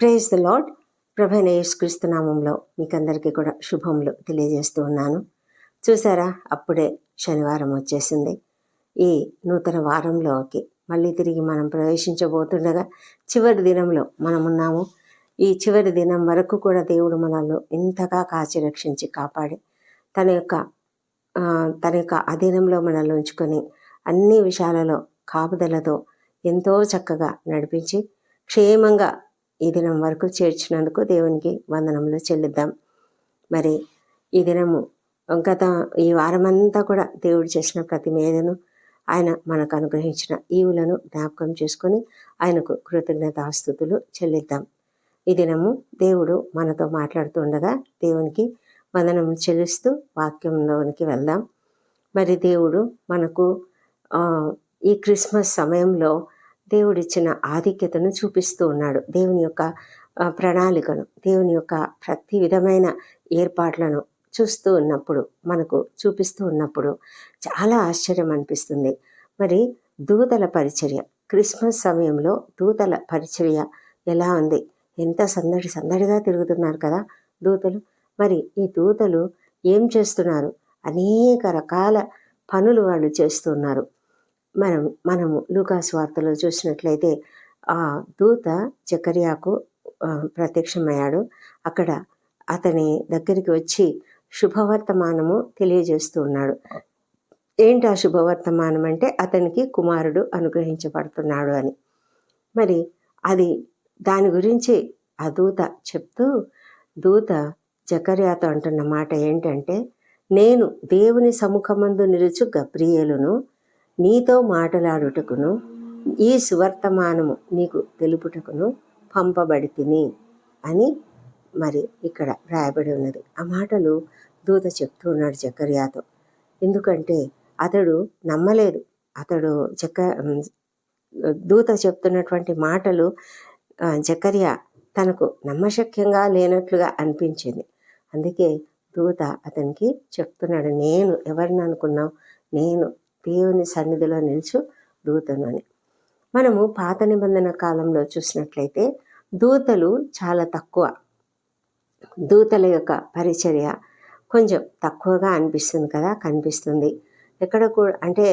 Praise the lord ప్రభైన యేసుక్రీస్తు నామంలో మీకందరికీ కూడా శుభములు తెలియజేస్తూ ఉన్నాను. చూసారా? అప్పుడే శనివారం వచ్చేసింది. ఈ నూతన వారంలోకి మళ్ళీ తిరిగి మనం ప్రవేశించబోతుండగా చివరి దినంలో మనం ఉన్నాము. ఈ చివరి దినం వరకు కూడా దేవుడు మనల్ని ఇంతగా కాచి రక్షించి కాపాడి తన యొక్క తన యొక్క అధీనంలో మనల్ని ఉంచుకొని అన్ని విషయాలలో కాపుదలతో ఎంతో చక్కగా నడిపించి క్షేమంగా ఈ దినం వరకు చేర్చినందుకు దేవునికి వందనములు చెల్లిద్దాం. మరి ఈ దినము గత ఈ వారమంతా కూడా దేవుడు చేసిన ప్రతి మేధను ఆయన మనకు అనుగ్రహించిన ఈవులను జ్ఞాపకం చేసుకొని ఆయనకు కృతజ్ఞతాస్థుతులు చెల్లిద్దాం. ఈ దినము దేవుడు మనతో మాట్లాడుతుండగా దేవునికి వందనము చెల్లిస్తూ వాక్యంలోనికి వెళ్దాం. మరి దేవుడు మనకు ఈ క్రిస్మస్ సమయంలో దేవుడిచ్చిన ఆధిక్యతను చూపిస్తూ ఉన్నాడు. దేవుని యొక్క ప్రణాళికను దేవుని యొక్క ప్రతి విధమైన ఏర్పాట్లను చూస్తూ ఉన్నప్పుడు మనకు చూపిస్తూ ఉన్నప్పుడు చాలా ఆశ్చర్యం అనిపిస్తుంది. మరి దూతల పరిచర్య క్రిస్మస్ సమయంలో దూతల పరిచర్య ఎలా ఉంది? ఎంత సందడి సందడిగా తిరుగుతున్నారు కదా దూతలు. మరి ఈ దూతలు ఏం చేస్తున్నారు? అనేక రకాల పనులు వాళ్ళు చేస్తున్నారు మనం మనము లూకాస్ వార్తలో చూసినట్లయితే ఆ దూత జకర్యాకు ప్రత్యక్షమయ్యాడు. అక్కడ అతని దగ్గరికి వచ్చి శుభవర్తమానము తెలియజేస్తూ ఉన్నాడు. ఏంటి ఆ శుభవర్తమానం అంటే అతనికి కుమారుడు అనుగ్రహించబడుతున్నాడు అని. మరి అది దాని గురించి ఆ దూత చెప్తూ దూత జకర్యాతో అంటున్న మాట ఏంటంటే నేను దేవుని సముఖమందు నిలుచు గబ్రియేలును నీతో మాటలాడుటకును ఈ సువర్తమానము నీకు తెలుపుటకును పంపబడి తిని అని మరి ఇక్కడ రాయబడి ఉన్నది. ఆ మాటలు దూత చెప్తూ ఉన్నాడు జకర్యాతో. ఎందుకంటే అతడు నమ్మలేదు. అతడు జక దూత చెప్తున్నటువంటి మాటలు ఆ, జకర్యా తనకు నమ్మశక్యంగా లేనట్లుగా అనిపించింది. అందుకే దూత అతనికి చెప్తున్నాడు నేను ఎవరిని అనుకున్నావు? నేను దేవుని సన్నిధిలో నిలుచు దూతను అని మనము పాత నిబంధన కాలంలో చూసినట్లయితే దూతలు చాలా తక్కువ. దూతల యొక్క పరిచర్య కొంచెం తక్కువగా అనిపిస్తుంది కదా కనిపిస్తుంది. ఎక్కడ కూడా అంటే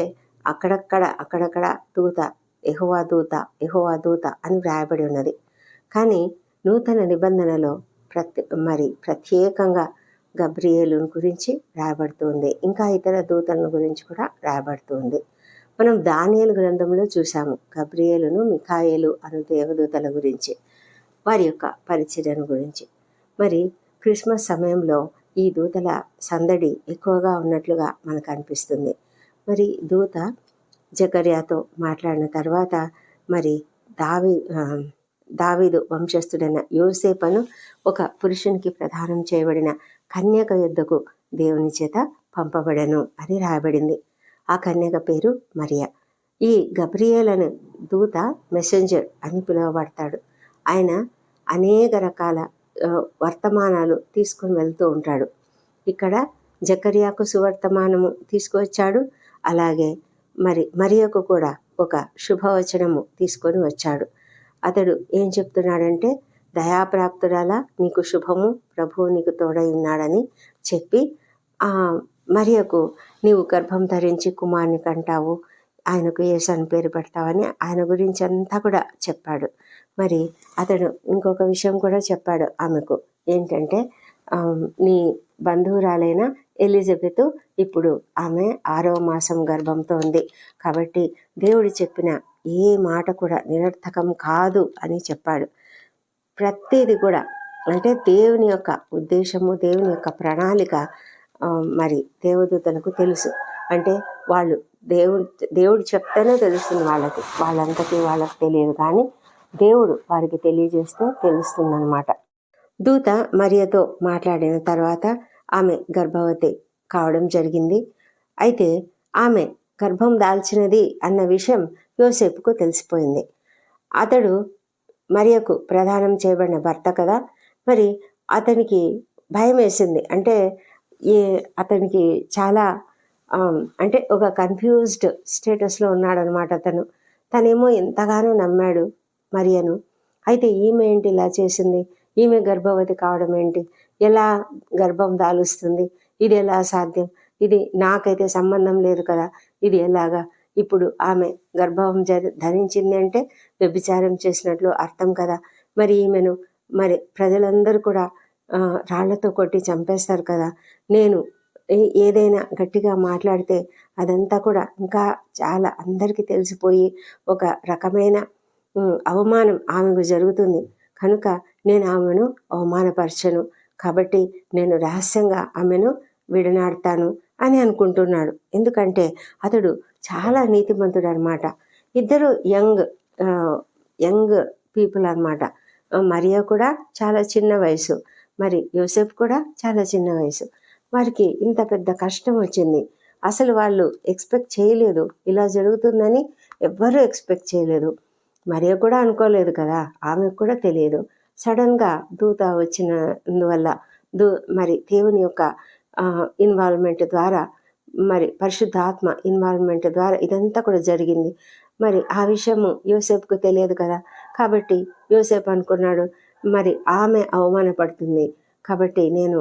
అక్కడక్కడ అక్కడక్కడ దూత ఎహోవా దూత ఎహోవా దూత అని వ్రాయబడి ఉన్నది. కానీ నూతన నిబంధనలో ప్రతి మరి ప్రత్యేకంగా గబ్రియేలు గురించి రాయబడుతుంది. ఇంకా ఇతర దూతలను గురించి కూడా రాయబడుతుంది. మనం దానియలు గ్రంథంలో చూసాము గబ్రియేలును మిఖాయేలు అను దేవదూతల గురించి వారి యొక్క పరిచర్యను గురించి. మరి క్రిస్మస్ సమయంలో ఈ దూతల సందడి ఎక్కువగా ఉన్నట్లుగా మనకు అనిపిస్తుంది. మరి దూత జకర్యాతో మాట్లాడిన తర్వాత మరి దావి దావీదు వంశస్థుడైన యోసేపను ఒక పురుషునికి ప్రదానం చేయబడిన కన్యక యుద్ధకు దేవుని చేత పంపబడను అని రాయబడింది. ఆ కన్యక పేరు మరియా. ఈ గబ్రియేలను దూత మెసెంజర్ అని పిలువబడతాడు. ఆయన అనేక రకాల వర్తమానాలు తీసుకొని వెళ్తూ ఉంటాడు. ఇక్కడ జకర్యాకు సువర్తమానము తీసుకువచ్చాడు. అలాగే మరి మరియకు కూడా ఒక శుభవచనము తీసుకొని వచ్చాడు. అతడు ఏం చెప్తున్నాడంటే దయాప్రాప్తురాలా నీకు శుభము. ప్రభువు నీకు తోడై ఉన్నాడని చెప్పి ఆ మరియకు నీవు గర్భం ధరించి కుమార్ని కంటావు. ఆయనకు యేసు అని పేరు పెడతావని ఆయన గురించి అంతా కూడా చెప్పాడు. మరి అతడు ఇంకొక విషయం కూడా చెప్పాడు ఆమెకు. ఏంటంటే నీ బంధువురాలైన ఎలిజబెత్ ఇప్పుడు ఆమె ఆరవ మాసం గర్భంతో ఉంది. కాబట్టి దేవుడు చెప్పిన ఏ మాట కూడా నిరర్థకం కాదు అని చెప్పాడు. ప్రతిది కూడా అంటే దేవుని యొక్క ఉద్దేశము దేవుని యొక్క ప్రణాళిక మరి దేవదూతలకు తెలుసు. అంటే వాళ్ళు దేవుడు దేవుడు చెప్తేనే తెలుస్తుంది వాళ్ళకి. వాళ్ళంతకీ వాళ్ళకి తెలియదు కానీ దేవుడు వారికి తెలియజేస్తే తెలుస్తుందన్నమాట. దూత మరియతో మాట్లాడిన తర్వాత ఆమె గర్భవతి కావడం జరిగింది. అయితే ఆమె గర్భం దాల్చినది అన్న విషయం యోసేపుకు తెలిసిపోయింది. అతడు మరియకు ప్రదానం చేయబడిన భర్త కదా? మరి అతనికి భయం వేసింది. అంటే ఏ అతనికి చాలా అంటే ఒక కన్ఫ్యూజ్డ్ స్టేటస్లో ఉన్నాడనమాట అతను. తనేమో ఎంతగానో నమ్మాడు మరియను. అయితే ఈమె ఏంటి ఇలా చేసింది? ఈమె గర్భవతి కావడం ఏంటి? ఎలా గర్భం దాలుస్తుంది? ఇది ఎలా సాధ్యం? ఇది నాకైతే సంబంధం లేదు కదా? ఇది ఎలాగా? ఇప్పుడు ఆమె గర్భం ధరించింది అంటే వ్యభిచారం చేసినట్లు అర్థం కదా. మరి ఈమెను మరి ప్రజలందరూ కూడా రాళ్ళతో కొట్టి చంపేస్తారు కదా. నేను ఏ- ఏదైనా గట్టిగా మాట్లాడితే అదంతా కూడా ఇంకా చాలా అందరికీ తెలిసిపోయి ఒక రకమైన అవమానం ఆమెకు జరుగుతుంది. కనుక నేను ఆమెను అవమానపరచను. కాబట్టి నేను రహస్యంగా ఆమెను విడనాడతాను. అని అనుకుంటున్నాడు. ఎందుకంటే అతడు చాలా నీతిమంతుడు అనమాట ఇద్దరు యంగ్ యంగ్ పీపుల్ అనమాట మరియా కూడా చాలా చిన్న వయసు. మరి యూసెఫ్ కూడా చాలా చిన్న వయసు. వారికి ఇంత పెద్ద కష్టం వచ్చింది. అసలు వాళ్ళు ఎక్స్పెక్ట్ చేయలేదు. ఇలా జరుగుతుందని ఎవ్వరూ ఎక్స్పెక్ట్ చేయలేదు. మరియా కూడా అనుకోలేదు కదా. ఆమెకు కూడా తెలియదు. సడన్గా దూత వచ్చినందువల్ల దూ మరి దేవుని యొక్క ఇన్వాల్వ్మెంట్ ద్వారా మరి పరిశుద్ధాత్మ ఇన్వాల్వ్మెంట్ ద్వారా ఇదంతా కూడా జరిగింది. మరి ఆ విషయము యోసేపుకు తెలియదు కదా? కాబట్టి యోసేపు అనుకున్నాడు మరి ఆమె అవమానపడుతుంది. కాబట్టి నేను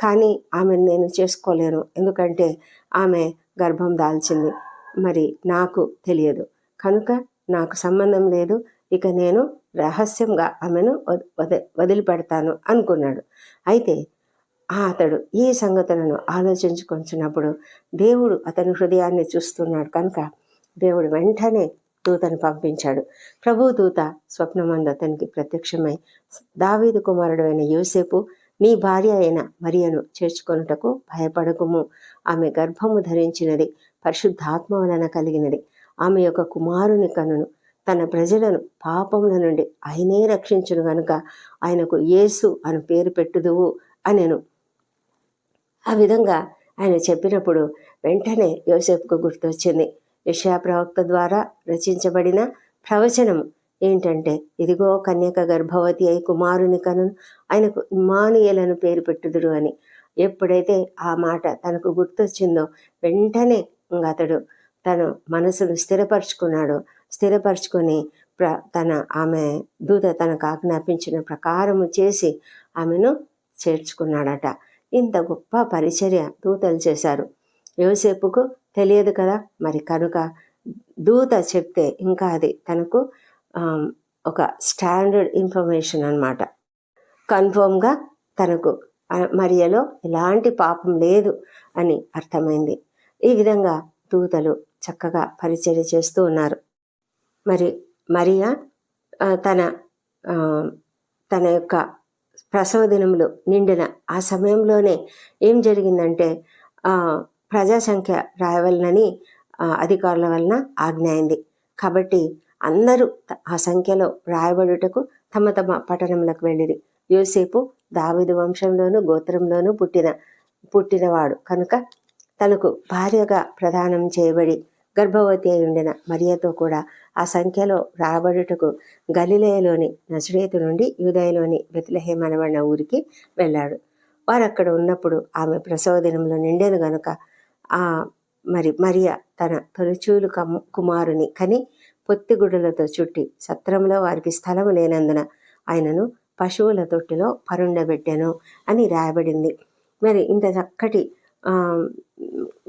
కానీ ఆమెను నేను చేసుకోలేను. ఎందుకంటే ఆమె గర్భం దాల్చింది. మరి నాకు తెలియదు. కనుక నాకు సంబంధం లేదు. ఇక నేను రహస్యంగా ఆమెను వద వదిలిపెడతాను అనుకున్నాడు. అయితే ఆ అతడు ఈ సంగతులను ఆలోచించుకొంచినప్పుడు దేవుడు అతని హృదయాన్ని చూస్తున్నాడు కనుక దేవుడు వెంటనే దూతను పంపించాడు. ప్రభు దూత స్వప్నమందు అతనికి ప్రత్యక్షమై దావీదు కుమారుడు అయిన యోసేపు నీ భార్య అయిన మరియను చేర్చుకొనుటకు భయపడకుము. ఆమె గర్భము ధరించినది పరిశుద్ధాత్మ వలన కలిగినది. ఆమె యొక్క కుమారుని కనును తన ప్రజలను పాపముల నుండి ఆయనే రక్షించును గనుక ఆయనకు యేసు అని పేరు పెట్టుదువు అనెను. ఆ విధంగా ఆయన చెప్పినప్పుడు వెంటనే యోసేపుకు గుర్తొచ్చింది. విషయా ప్రవక్త ద్వారా రచించబడిన ప్రవచనం ఏంటంటే ఇదిగో కన్యక గర్భవతి అయి కుమారుని కను ఆయనకు ఇమానుయేలను పేరు పెట్టుదురు అని. ఎప్పుడైతే ఆ మాట తనకు గుర్తొచ్చిందో వెంటనే ఇంక అతడు తను మనసును స్థిరపరుచుకున్నాడు. స్థిరపరుచుకొని ప్ర తన ఆమె దూత తనకు ఆజ్ఞాపించిన ప్రకారము చేసి ఆమెను చేర్చుకున్నాడట. ఇంత గొప్ప పరిచర్య దూతలు చేశారు. యోసేపుకు తెలియదు కదా? మరి కనుక దూత చెప్తే ఇంకా అది తనకు ఒక స్టాండర్డ్ ఇన్ఫర్మేషన్ అనమాట కన్ఫర్మ్గా తనకు మరియలో ఎలాంటి పాపం లేదు అని అర్థమైంది. ఈ విధంగా దూతలు చక్కగా పరిచర్య చేస్తూ ఉన్నారు. మరి మరియా తన తన యొక్క ప్రసవ దినములు నిండిన ఆ సమయంలోనే ఏం జరిగిందంటే ప్రజా సంఖ్య రాయవలనని అధికారుల వలన ఆజ్ఞ అయింది. కాబట్టి అందరూ ఆ సంఖ్యలో రాయబడుటకు తమ తమ పట్టణములకు వెళ్ళిరి. యోసేపు దావిదు వంశంలోను గోత్రంలోనూ పుట్టిన పుట్టినవాడు. కనుక తనకు భార్యగా ప్రదానం చేయబడి గర్భవతి అయి ఉండిన మరియతో కూడా ఆ సంఖ్యలో రాబడుటకు గలిలయలోని నజరేతు నుండి యూదయలోని బెత్లహేం అనబడిన ఊరికి వెళ్ళాడు. వారు అక్కడ ఉన్నప్పుడు ఆమె ప్రసవ దినంలో నిండెను గనుక ఆ మరి మరియ తన తొలిచూలు కమ్ కుమారుని కని పొత్తిగుడులతో చుట్టి సత్రంలో వారికి స్థలం లేనందున ఆయనను పశువుల తొట్టిలో పరుండబెట్టెను అని రాయబడింది. మరి ఇంత చక్కటి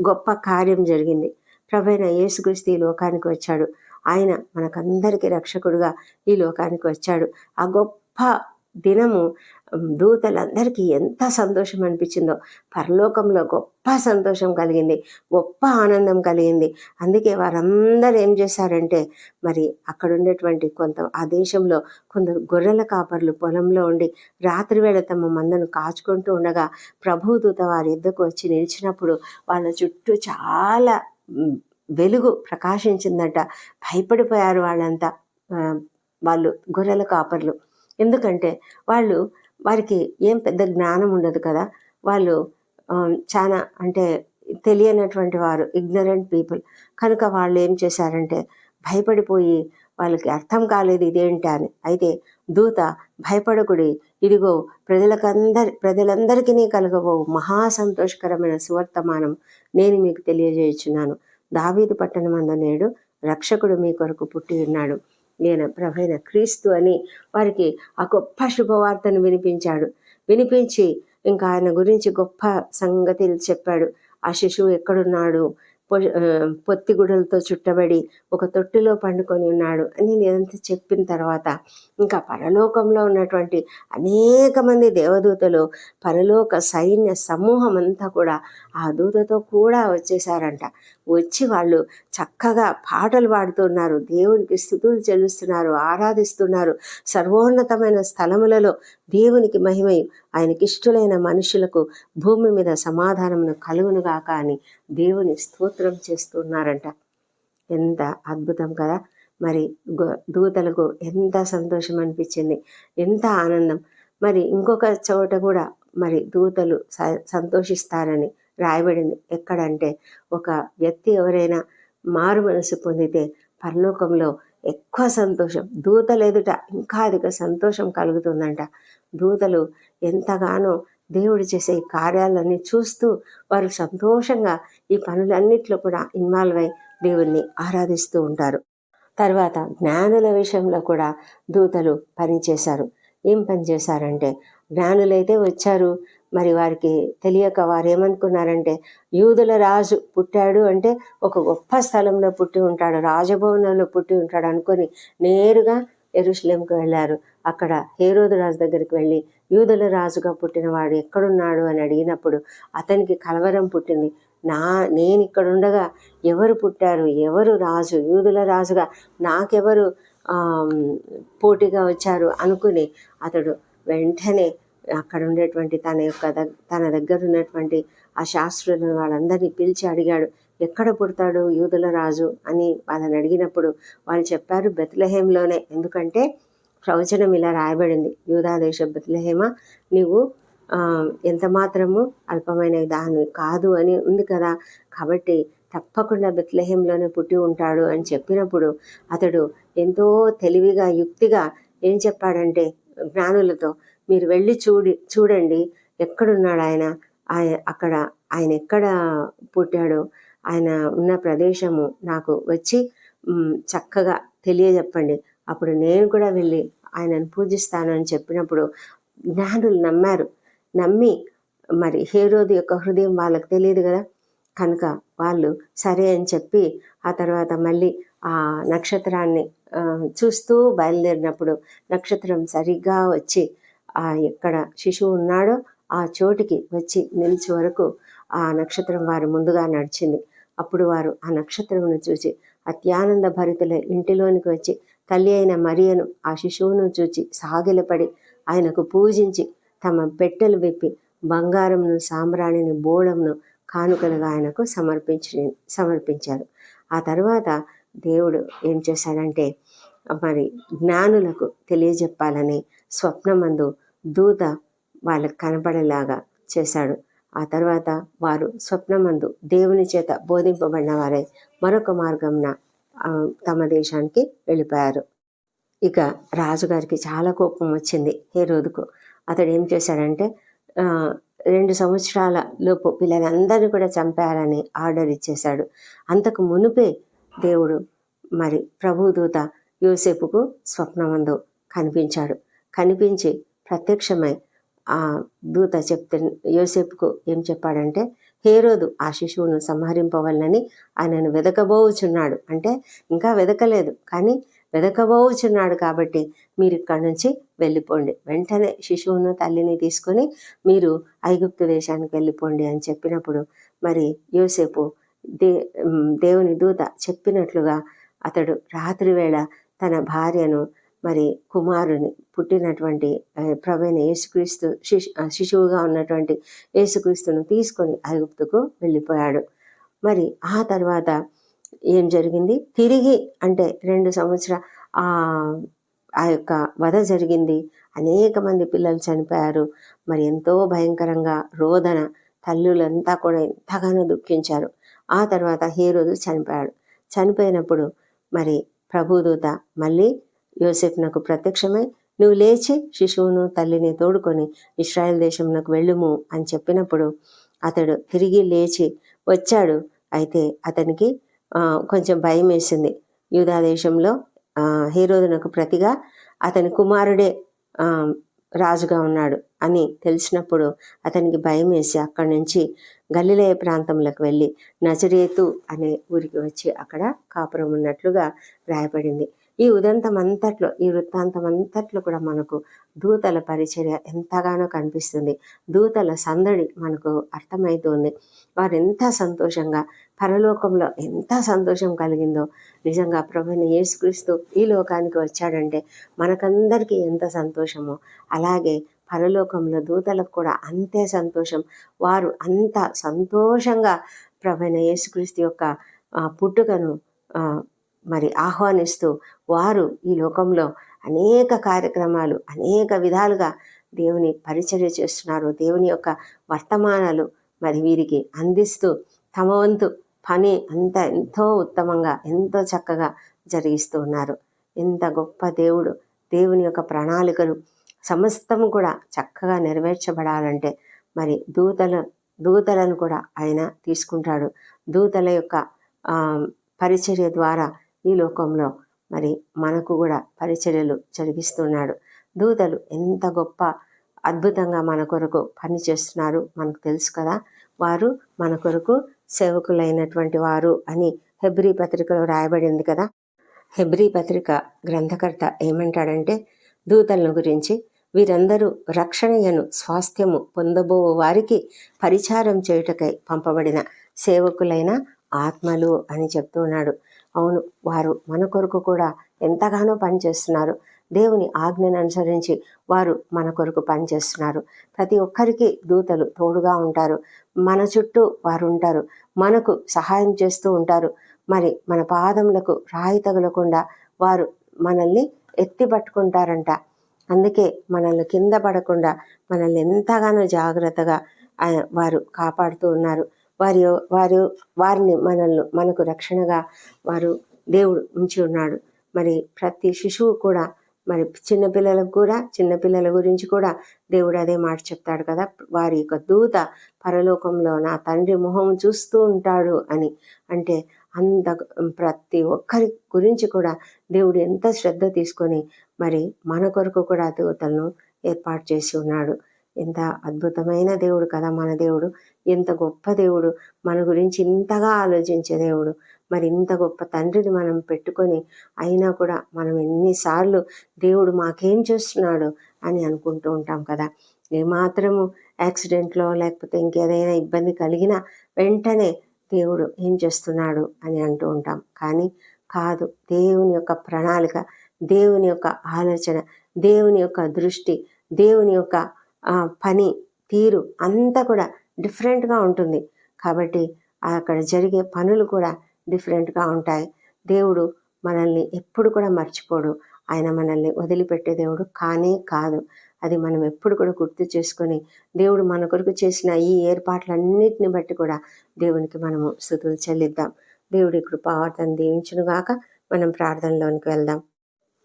గొప్ప కార్యం జరిగింది. ప్రభైన యేసుక్రీస్తు ఈ లోకానికి వచ్చాడు. ఆయన మనకందరికీ రక్షకుడుగా ఈ లోకానికి వచ్చాడు. ఆ గొప్ప దినము దూతలందరికీ ఎంత సంతోషం అనిపించిందో. పరలోకంలో గొప్ప సంతోషం కలిగింది. గొప్ప ఆనందం కలిగింది. అందుకే వారందరూ ఏం చేశారంటే మరి అక్కడ ఉండేటువంటి కొంత ఆ దేశంలో కొందరు గొర్రెల కాపర్లు పొలంలో ఉండి రాత్రి వేళ తమ మందను కాచుకుంటూ ఉండగా ప్రభుదూత వారి ఎద్దకు వచ్చి నిలిచినప్పుడు వాళ్ళ చుట్టూ చాలా వెలుగు ప్రకాశించిందట. భయపడిపోయారు వాళ్ళంతా. వాళ్ళు గొర్రెల కాపర్లు. ఎందుకంటే వాళ్ళు వారికి ఏం పెద్ద జ్ఞానం ఉండదు కదా. వాళ్ళు చాలా అంటే తెలియనటువంటి వారు ఇగ్నరెంట్ పీపుల్ కనుక వాళ్ళు ఏం చేశారంటే భయపడిపోయి వాళ్ళకి అర్థం కాలేదు ఇదేంటి అని. అయితే దూత భయపడకుడి. ఇదిగో ప్రజలకందరి ప్రజలందరికీ కలగబో మహా సంతోషకరమైన సువర్తమానం నేను మీకు తెలియజేయుచున్నాను. దావీదు పట్టణమందు నేడు రక్షకుడు మీ కొరకు పుట్టి ఉన్నాడు. ఈయన ప్రభైన క్రీస్తు అని వారికి ఆ గొప్ప శుభవార్తను వినిపించాడు. వినిపించి ఇంకా ఆయన గురించి గొప్ప సంగతిలు చెప్పాడు. ఆ శిశువు ఎక్కడున్నాడు? పొత్తిగుడలతో చుట్టబడి ఒక తొట్టిలో పండుకొని ఉన్నాడు అని నేనంతా చెప్పిన తర్వాత ఇంకా పరలోకంలో ఉన్నటువంటి అనేక మంది దేవదూతలు పరలోక సైన్య సమూహం అంతా కూడా ఆ దూతతో కూడా వచ్చేసారంట. వచ్చి వాళ్ళు చక్కగా పాటలు పాడుతున్నారు దేవునికి స్థుతులు చెల్లిస్తున్నారు ఆరాధిస్తున్నారు. సర్వోన్నతమైన స్థలములలో దేవునికి మహిమయు ఆయనకిష్టులైన మనుషులకు భూమి మీద సమాధానమును కలుగునుగాక అని దేవుని స్తోత్రం చేస్తున్నారంట. ఎంత అద్భుతం కదా. మరి దూతలకు ఎంత సంతోషం అనిపించింది. ఎంత ఆనందం. మరి ఇంకొక చోట కూడా మరి దూతలు స- సంతోషిస్తారని రాయబడింది. ఎక్కడంటే ఒక వ్యక్తి ఎవరైనా మారు మనసు పొందితే పరలోకంలో ఎక్కువ సంతోషం. దూతలు ఎదుట ఇంకా అధిక సంతోషం కలుగుతుందంట. దూతలు ఎంతగానో దేవుడు చేసే ఈ కార్యాలన్నీ చూస్తూ వారు సంతోషంగా ఈ పనులన్నిట్లో కూడా ఇన్వాల్వ్ అయి దేవుణ్ణి ఆరాధిస్తూ ఉంటారు. తర్వాత జ్ఞానుల విషయంలో కూడా దూతలు పనిచేశారు ఏం పని చేశారంటే జ్ఞానులైతే వచ్చారు మరి వారికి తెలియక వారు ఏమనుకున్నారంటే యూదుల రాజు పుట్టాడు అంటే ఒక గొప్ప స్థలంలో పుట్టి ఉంటాడు రాజభవనంలో పుట్టి ఉంటాడు అనుకొని నేరుగా ఎరుషలేంకి వెళ్ళారు. అక్కడ హేరోదు రాజు దగ్గరికి వెళ్ళి యూదుల రాజుగా పుట్టినవాడు ఎక్కడున్నాడు అని అడిగినప్పుడు అతనికి కలవరం పుట్టింది. నా నేను ఇక్కడ ఉండగా ఎవరు పుట్టారు? ఎవరు రాజు? యూదుల రాజుగా నాకెవరు పోటీగా వచ్చారు అనుకుని అతడు వెంటనే అక్కడ ఉండేటువంటి తన యొక్క దగ్- తన దగ్గర ఉన్నటువంటి ఆ శాస్త్రులను వాళ్ళందరినీ పిలిచి అడిగాడు ఎక్కడ పుడతాడు యూదుల రాజు? అని వాళ్ళని అడిగినప్పుడు వాళ్ళు చెప్పారు బెత్లహేంలోనే. ఎందుకంటే ప్రవచనం ఇలా రాయబడింది. యూదాదేశ బతులహేమ నీవు ఎంత మాత్రము అల్పమైన దాని కాదు అని ఉంది కదా. కాబట్టి తప్పకుండా బెత్లహేంలోనే పుట్టి ఉంటాడు అని చెప్పినప్పుడు అతడు ఎంతో తెలివిగా యుక్తిగా ఏం చెప్పాడంటే జ్ఞానులతో మీరు వెళ్ళి చూడి చూడండి ఎక్కడున్నాడు ఆయన. ఆయన అక్కడ ఆయన ఎక్కడ పుట్టాడో ఆయన ఉన్న ప్రదేశము నాకు వచ్చి చక్కగా తెలియజెప్పండి. అప్పుడు నేను కూడా వెళ్ళి ఆయనను పూజిస్తాను అని చెప్పినప్పుడు జ్ఞానులు నమ్మారు. నమ్మి మరి హేరోది యొక్క హృదయం వాళ్ళకి తెలియదు కదా? కనుక వాళ్ళు సరే అని చెప్పి ఆ తర్వాత మళ్ళీ ఆ నక్షత్రాన్ని చూస్తూ బయలుదేరినప్పుడు నక్షత్రం సరిగ్గా వచ్చి ఆ ఎక్కడ శిశువు ఉన్నాడో ఆ చోటికి వచ్చి నిలిచి వరకు ఆ నక్షత్రం వారు ముందుగా నడిచింది. అప్పుడు వారు ఆ నక్షత్రమును చూసి అత్యానంద భరితుల ఇంటిలోనికి వచ్చి తల్లి అయిన మరియను ఆ శిశువును చూచి సాగిలపడి ఆయనకు పూజించి తమ పెట్టెలు విప్పి బంగారంను సాంబ్రాణిని బోళంను కానుకలుగా ఆయనకు సమర్పించి సమర్పించారు. ఆ తర్వాత దేవుడు ఏం చేశాడంటే మరి జ్ఞానులకు తెలియజెప్పాలని స్వప్నమందు దూత వాళ్ళకు కనపడేలాగా చేశాడు. ఆ తర్వాత వారు స్వప్నమందు దేవుని చేత బోధింపబడిన వారే మరొక మార్గంన తమ దేశానికి వెళ్ళిపోయారు. ఇక రాజుగారికి చాలా కోపం వచ్చింది హేరోదుకు. అతడు ఏం చేశాడంటే రెండు సంవత్సరాల లోపు పిల్లలందరినీ కూడా చంపేయాలని ఆర్డర్ ఇచ్చేశాడు. అంతకు మునుపే దేవుడు మరి ప్రభుదూత యోసేపుకు స్వప్నమందు కనిపించాడు. కనిపించి ప్రత్యక్షమై ఆ దూత చెప్తే యోసేపుకు ఏం చెప్పాడంటే హేరోదు ఆ శిశువును సంహరింపవలనని ఆయనను వెదకబోచున్నాడు అంటే ఇంకా వెదకలేదు. కానీ వెదకబోచున్నాడు కాబట్టి మీరు ఇక్కడి నుంచి వెళ్ళిపోండి. వెంటనే శిశువును తల్లిని తీసుకొని మీరు ఐగుప్తు దేశానికి వెళ్ళిపోండి అని చెప్పినప్పుడు మరి యోసేపు దే దేవుని దూత చెప్పినట్లుగా అతడు రాత్రి వేళ తన భార్యను మరి కుమారుని పుట్టినటువంటి ప్రవీణ యేసుక్రీస్తు శిశు శిశువుగా ఉన్నటువంటి యేసుక్రీస్తును తీసుకొని ఐగుప్తుకు వెళ్ళిపోయాడు. మరి ఆ తర్వాత ఏం జరిగింది? తిరిగి అంటే రెండు సంవత్సర ఆ ఆ యొక్క వధ జరిగింది. అనేక మంది పిల్లలు చనిపోయారు. మరి ఎంతో భయంకరంగా రోదన తల్లులంతా కూడా ఎంతగానో దుఃఖించారు. ఆ తర్వాత హీరోదు చనిపోయాడు. చనిపోయినప్పుడు మరి ప్రభుదూత మళ్ళీ యోసేపునకు ప్రత్యక్షమై నువ్వు లేచి శిశువును తల్లిని తోడుకొని ఇస్రాయల్ దేశంలోకి వెళ్ళుము అని చెప్పినప్పుడు అతడు తిరిగి లేచి వచ్చాడు. అయితే అతనికి కొంచెం భయం వేసింది. యూదా దేశంలో హీరోదునకు ప్రతిగా అతని కుమారుడే రాజుగా ఉన్నాడు అని తెలిసినప్పుడు అతనికి భయం వేసి అక్కడి నుంచి గలిలయ ప్రాంతంలోకి వెళ్ళి నజరేతు అనే ఊరికి వచ్చి అక్కడ కాపురం ఉన్నట్లుగా రాయబడింది. ఈ ఉదంతం అంతట్లో ఈ వృత్తాంతం అంతట్లో కూడా మనకు దూతల పరిచర్య ఎంతగానో కనిపిస్తుంది. దూతల సందడి మనకు అర్థమవుతుంది వారు ఎంత సంతోషంగా పరలోకంలో ఎంత సంతోషం కలిగిందో. నిజంగా ప్రభుని యేసుక్రీస్తు ఈ లోకానికి వచ్చాడంటే మనకందరికీ ఎంత సంతోషమో అలాగే పరలోకంలో దూతలకు కూడా అంతే సంతోషం. వారు అంత సంతోషంగా ప్రభుని యేసుక్రీస్తు యొక్క పుట్టుకను మరి ఆహ్వానిస్తూ వారు ఈ లోకంలో అనేక కార్యక్రమాలు అనేక విధాలుగా దేవుని పరిచర్య చేస్తున్నారు. దేవుని యొక్క వర్తమానాలు మరి వీరికి అందిస్తూ తమ వంతు పని అంత ఎంతో ఉత్తమంగా ఎంతో చక్కగా జరిగిస్తూ ఉన్నారు. ఎంత గొప్ప దేవుడు! దేవుని యొక్క ప్రణాళికలు సమస్తము కూడా చక్కగా నెరవేర్చబడాలంటే మరి దూతల దూతలను కూడా ఆయన తీసుకుంటాడు. దూతల యొక్క పరిచర్య ద్వారా ఈ లోకంలో మరి మనకు కూడా పరిచర్యలు జరిగిస్తున్నాడు. దూతలు ఎంత గొప్ప అద్భుతంగా మన కొరకు పని చేస్తున్నారు మనకు తెలుసు కదా. వారు మన కొరకు సేవకులైనటువంటి వారు అని హెబ్రీ పత్రికలో రాయబడింది కదా. హెబ్రీ పత్రిక గ్రంథకర్త ఏమంటాడంటే దూతలను గురించి వీరందరూ రక్షణయను స్వాస్థ్యము పొందబో వారికి పరిచారం చేయుటకై పంపబడిన సేవకులైన ఆత్మలు అని చెప్తున్నాడు అవును వారు మన కొరకు కూడా ఎంతగానో పనిచేస్తున్నారు దేవుని ఆజ్ఞను అనుసరించి వారు మన కొరకు పనిచేస్తున్నారు ప్రతి ఒక్కరికి దూతలు తోడుగా ఉంటారు. మన చుట్టూ వారు ఉంటారు. మనకు సహాయం చేస్తూ ఉంటారు. మరి మన పాదములకు రాయి తగలకుండా వారు మనల్ని ఎత్తి పట్టుకుంటారంట. అందుకే మనల్ని కింద పడకుండా మనల్ని ఎంతగానో జాగ్రత్తగా వారు కాపాడుతూ ఉన్నారు. వారి వారు వారిని మనల్ని మనకు రక్షణగా వారు దేవుడు ఉంచి ఉన్నాడు. మరి ప్రతి శిశువు కూడా మరి చిన్నపిల్లలకు కూడా చిన్నపిల్లల గురించి కూడా దేవుడు అదే మాట చెప్తాడు కదా వారి యొక్క దూత పరలోకంలో నా తండ్రి మొహం చూస్తూ ఉంటాడు అని. అంటే అంత ప్రతి ఒక్కరి గురించి కూడా దేవుడు ఎంత శ్రద్ధ తీసుకొని మరి మన కొరకు కూడా దూతలను ఏర్పాటు చేసి ఉన్నాడు. ఎంత అద్భుతమైన దేవుడు కదా మన దేవుడు ఎంత గొప్ప దేవుడు మన గురించి ఇంతగా ఆలోచించే దేవుడు మరి ఇంత గొప్ప తండ్రిని మనం పెట్టుకొని అయినా కూడా మనం ఎన్నిసార్లు దేవుడు మాకేం చేస్తున్నాడు అని అనుకుంటూ ఉంటాం కదా. ఏమాత్రము యాక్సిడెంట్లో లేకపోతే ఇంకేదైనా ఇబ్బంది కలిగినా వెంటనే దేవుడు ఏం చేస్తున్నాడు అని అంటూ ఉంటాం. కానీ కాదు దేవుని యొక్క ప్రణాళిక దేవుని యొక్క ఆలోచన దేవుని యొక్క దృష్టి దేవుని యొక్క పని తీరు అంతా కూడా డిఫరెంట్గా ఉంటుంది. కాబట్టి అక్కడ జరిగే పనులు కూడా డిఫరెంట్గా ఉంటాయి. దేవుడు మనల్ని ఎప్పుడు కూడా మర్చిపోడు. ఆయన మనల్ని వదిలిపెట్టే దేవుడు కానే కాదు. అది మనం ఎప్పుడు కూడా గుర్తు చేసుకొని దేవుడు మన కొరకు చేసిన ఈ ఏర్పాట్లన్నిటిని బట్టి కూడా దేవునికి మనము స్థుతులు చెల్లిద్దాం. దేవుడి కృపావర్తను దీవించునుగాక. మనం ప్రార్థనలోనికి వెళ్దాం.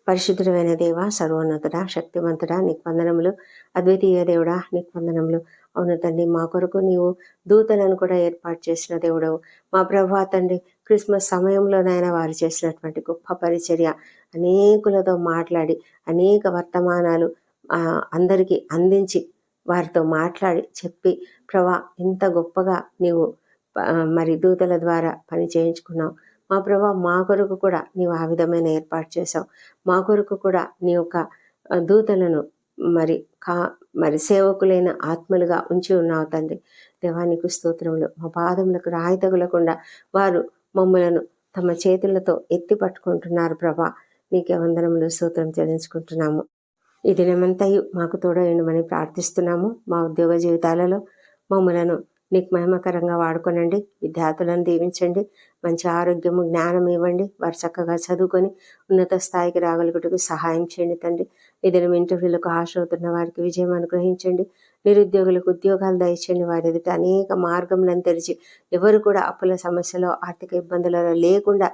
పరిశుద్ధుడైన దేవ సర్వోన్నతుడ శక్తివంతుడా నీకు వందనములు అద్వితీయ దేవుడా నీకు వందనములు అవును తండ్రి మా కొరకు నీవు దూతలను కూడా ఏర్పాటు చేసిన దేవుడవు. మా ప్రభా తండ్రి క్రిస్మస్ సమయంలోనైనా వారు చేసినటువంటి గొప్ప పరిచర్య అనేకులతో మాట్లాడి అనేక వర్తమానాలు అందరికీ అందించి వారితో మాట్లాడి చెప్పి ప్రభా ఇంత గొప్పగా నీవు మరి దూతల ద్వారా పని చేయించుకున్నావు. మా ప్రభా మా కొరకు కూడా నీవు ఆ విధమైన ఏర్పాటు చేసావు మా కొరకు కూడా నీ యొక్క దూతలను మరి కా మరి సేవకులైన ఆత్మలుగా ఉంచి ఉన్నావు తండ్రి. దేవానికి స్తోత్రములు. మా పాదములకు రాయి తగులకుండా వారు మమ్మలను తమ చేతులతో ఎత్తి పట్టుకుంటున్నారు ప్రభా. నీకే వందనములు స్తోత్రం చెల్లించుకుంటున్నాము. ఈ దినమంతయు మాకు తోడైండమని ప్రార్థిస్తున్నాము. మా ఉద్యోగ జీవితాలలో మమ్మలను నీకు మహిమకరంగా వాడుకోనండి. విద్యార్థులను దీవించండి. మంచి ఆరోగ్యము జ్ఞానం ఇవ్వండి. వారు చక్కగా చదువుకొని ఉన్నత స్థాయికి రాగలుగుటకు సహాయం చేయండి తండ్రి. ఏదైనా ఇంటర్వ్యూలకు ఆశ అవుతున్న వారికి విజయం అనుగ్రహించండి. నిరుద్యోగులకు ఉద్యోగాలు దయచేయండి. వారి ఎదుట అనేక మార్గములను తెరిచి ఎవరు కూడా అప్పుల సమస్యలో ఆర్థిక ఇబ్బందులలో లేకుండా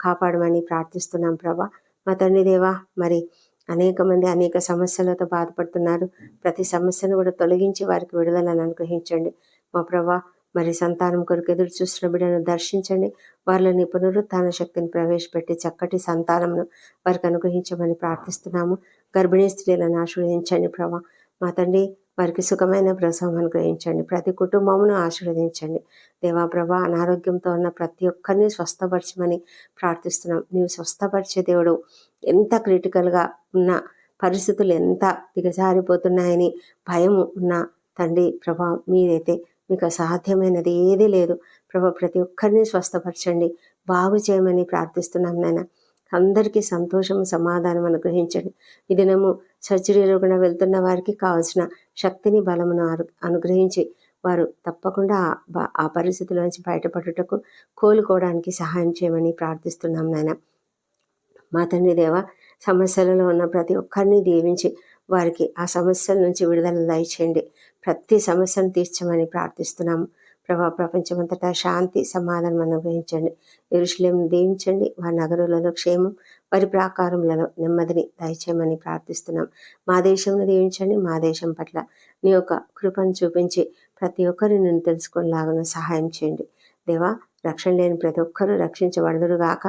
కాపాడమని ప్రార్థిస్తున్నాం ప్రభా. మా తండ్రి దేవా మరి అనేక మంది అనేక సమస్యలతో బాధపడుతున్నారు. ప్రతి సమస్యను కూడా తొలగించి వారికి విడుదలను అనుగ్రహించండి. మా ప్రభా మరి సంతానం కొరకు ఎదురు చూస్తున్న బిడ్డను దర్శించండి. వారిని పునరుత్థాన శక్తిని ప్రవేశపెట్టి చక్కటి సంతానంను వారికి అనుగ్రహించమని ప్రార్థిస్తున్నాము. గర్భిణీ స్త్రీలను ఆశీర్వదించండి ప్రభా. మా తండ్రి వారికి సుఖమైన ప్రసవం అనుగ్రహించండి. ప్రతి కుటుంబమును ఆశీర్వదించండి. దేవాప్రభ అనారోగ్యంతో ఉన్న ప్రతి ఒక్కరిని స్వస్థపరచమని ప్రార్థిస్తున్నాం. నీవు స్వస్థపరిచే దేవుడు ఎంత క్రిటికల్గా ఉన్న పరిస్థితులు ఎంత దిగజారిపోతున్నాయని భయం ఉన్న తండ్రి ప్రభా మీరైతే మీకు అసాధ్యమైనది ఏదీ లేదు. ప్రభా ప్రతి ఒక్కరిని స్వస్థపరచండి. బాగు చేయమని ప్రార్థిస్తున్నాం నాయన. అందరికీ సంతోషం సమాధానం అనుగ్రహించండి. ఈ దినము సర్జరీలో కూడా వెళ్తున్న వారికి కావాల్సిన శక్తిని బలమును అను- అనుగ్రహించి వారు తప్పకుండా ఆ ఆ పరిస్థితుల నుంచి బయటపడుటకు కోలుకోవడానికి సహాయం చేయమని ప్రార్థిస్తున్నాం నాయన. మా తండ్రి దేవ సమస్యలలో ఉన్న ప్రతి ఒక్కరిని దీవించి వారికి ఆ సమస్యల నుంచి విడుదల దయచేయండి. ప్రతి సమస్యను తీర్చమని ప్రార్థిస్తున్నాము. ప్రభా ప్రపంచమంతటా శాంతి సమాధానం అనుగ్రహించండి. ఇరుషులేం దీవించండి. వారి నగరులలో క్షేమం వారి ప్రాకారములలో నెమ్మదిని దయచేయమని ప్రార్థిస్తున్నాం మా దేశంను దీవించండి. మా దేశం పట్ల నీ యొక్క కృపను చూపించి ప్రతి ఒక్కరిని నేను తెలుసుకునేలాగా సహాయం చేయండి. దేవా రక్షణ లేని ప్రతి ఒక్కరూ రక్షించబడదురుగాక.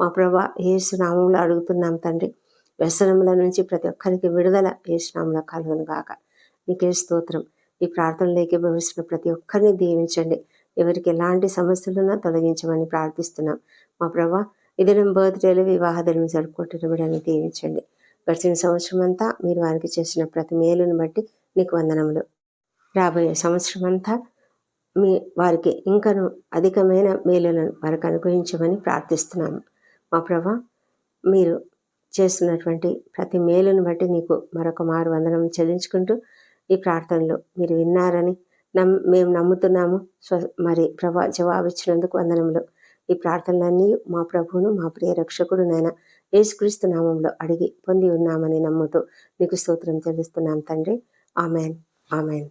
మా ప్రభా ఏ నామంలో అడుగుతున్నాం తండ్రి వ్యసనముల నుంచి ప్రతి ఒక్కరికి విడుదల ఏసునామంలో కలుగును గాక. నీకే స్తోత్రం. ఈ ప్రార్థనలోకి భవిస్తున్న ప్రతి ఒక్కరిని దీవించండి. ఎవరికి ఎలాంటి సమస్యలున్నా తొలగించమని ప్రార్థిస్తున్నాం. మా ప్రభా ఇదనం బర్త్డేలు వివాహ దినం జరుపుకుంటున్న దీవించండి. గడిచిన సంవత్సరం అంతా మీరు వారికి చేసిన ప్రతి మేలును బట్టి నీకు వందనములు. రాబోయే సంవత్సరం అంతా మీ వారికి ఇంకను అధికమైన మేలులను వారికి అనుగ్రహించమని ప్రార్థిస్తున్నాము. మా ప్రభా మీరు చేస్తున్నటువంటి ప్రతి మేలును బట్టి నీకు మరొక మారు వందనం చెల్లించుకుంటూ ఈ ప్రార్థనలు మీరు విన్నారని నమ్ మేము నమ్ముతున్నాము. స్వ మరి ప్రభా జవాబిచ్చినందుకు వందనములు. ఈ ప్రార్థనలన్నీ మా ప్రభువును మా ప్రియ రక్షకుడు నాయన యేసుక్రీస్తు నామంలో అడిగి పొంది ఉన్నామని నమ్ముతూ నీకు స్తోత్రం చెల్లిస్తున్నాం తండ్రి. ఆమెన్. ఆమెన్.